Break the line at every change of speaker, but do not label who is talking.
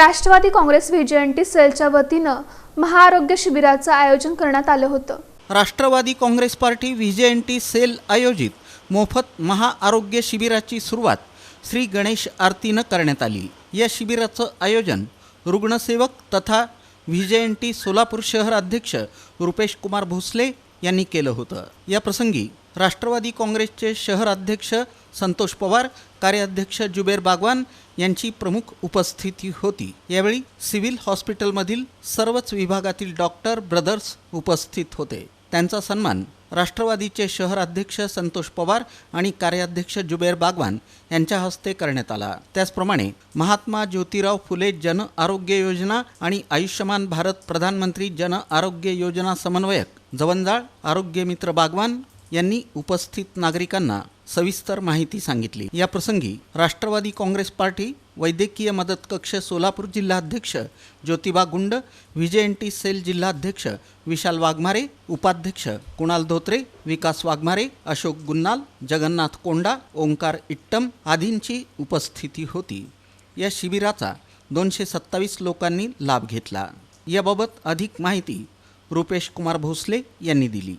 राष्ट्रवादी काँग्रेस विजयंती सेलच्या वतीनं महाआरोग्य शिबिराचं आयोजन करण्यात आलं होतं.
Rashtravadi Congress party V J N T cell आयोजित मोफत महाआरोग्य शिबिराची सुरुवात श्री गणेश आरतीनं करण्यात आली. या शिबिराचं आयोजन रुग्णसेवक तथा V J N T Solapur शहर अध्यक्ष रुपेश कुमार भोसले यांनी केलं होतं. या प्रसंगी राष्ट्रवादी काँग्रेसचे शहर अध्यक्ष संतोष पवार कार्याध्यक्ष जुबेर बागवान यांची प्रमुख उपस्थिती होती. यावेळी सिव्हिल हॉस्पिटलमधील सर्वच विभागातील डॉक्टर ब्रदर्स उपस्थित होते. त्यांचा सन्मान राष्ट्रवादीचे शहर अध्यक्ष संतोष पवार आणि कार्याध्यक्ष जुबेर बागवान यांच्या हस्ते करण्यात आला. त्याचप्रमाणे महात्मा ज्योतिराव फुले जन आरोग्य योजना आणि आयुष्यमान भारत प्रधानमंत्री जन आरोग्य योजना समन्वयक जवंजाळ आरोग्य मित्र बागवान यांनी उपस्थित नागरिकांना सविस्तर माहिती सांगितली. या प्रसंगी राष्ट्रवादी काँग्रेस पार्टी वैद्यकीय मदत कक्ष सोलापूर जिल्हाध्यक्ष ज्योतिबा गुंड विजय एन टी सेल जिल्हाध्यक्ष विशाल वाघमारे उपाध्यक्ष कुणाल धोत्रे विकास वाघमारे अशोक गुन्नाल जगन्नाथ कोंडा ओंकार इट्टम आदींची उपस्थिती होती. या शिबिराचा दोनशे सत्तावीस लोकांनी लाभ घेतला. याबाबत अधिक माहिती रुपेश कुमार भोसले यांनी दिली.